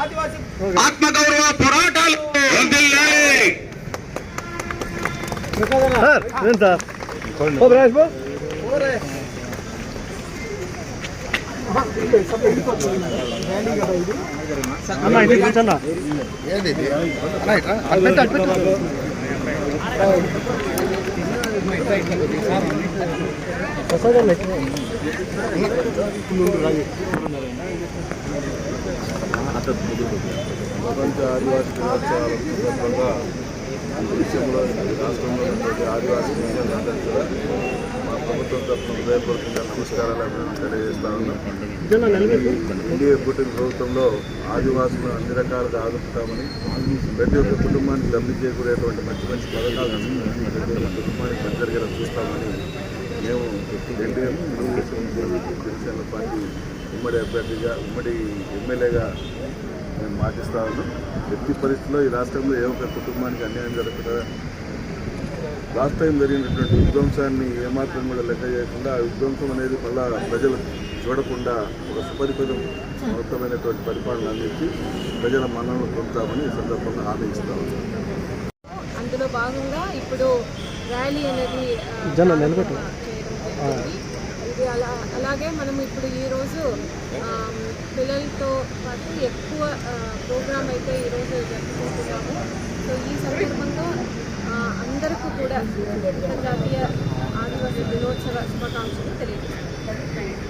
ఆదివాసీ ఆత్మగౌరవ పోరాటాలు. ఇది అన్న ప్రపంచ ఆదివాసీ దినోత్సవాల సందర్భంగా దేశంలో రాష్ట్రంలో ఉన్నటువంటి ఆదివాసీ ప్రజలందరికీ కూడా మా ప్రభుత్వం తరఫున హృదయపూర్వకంగా నమస్కారాలు తెలియజేస్తా ఉన్నాం ఎన్డీఏ కూటమి ప్రభుత్వంలో ఆదివాసులను అన్ని రకాలుగా ఆదుకుంటామని ప్రతి ఒక్క కుటుంబానికి లబ్ధి చేకూరేటువంటి మంచి మంచి పథకాలు ప్రతి ఒక్క కుటుంబానికి దగ్గరగా చూస్తామని మేము తెలుగుదేశం జనసేన పార్టీ ఉమ్మడి అభ్యర్థిగా ఉమ్మడి ఎమ్మెల్యేగా మేము మాటిస్తా ఉన్నాం. ఎట్టి పరిస్థితుల్లో ఈ రాష్ట్రంలో ఏ ఒక్క కుటుంబానికి అన్యాయం జరగకుండా లాస్ట్ టైం జరిగినటువంటి విధ్వంసాన్ని ఏమాత్రం కూడా లెక్క చేయకుండా ఆ విధ్వంసం అనేది మళ్ళా ప్రజలు చూడకుండా ఒక సుపరిపదం మొత్తమైనటువంటి పరిపాలన అందించి ప్రజల మన్ననలు పొందుతామని ఈ సందర్భంగా హామీ ఇస్తా ఉన్నాం. అందులో భాగంగా ఇప్పుడు ర్యాలీ అనేది ఇది అలా అలాగే మనం ఇప్పుడు ఈరోజు పిల్లలతో పాటు ఎక్కువ ప్రోగ్రామ్ అయితే ఈరోజు జరుపుకుంటున్నాము. సో ఈ సందర్భంగా అందరికీ కూడా అంతర్జాతీయ ఆదివాసీ దినోత్సవ శుభాకాంక్షలు తెలియజేస్తాను.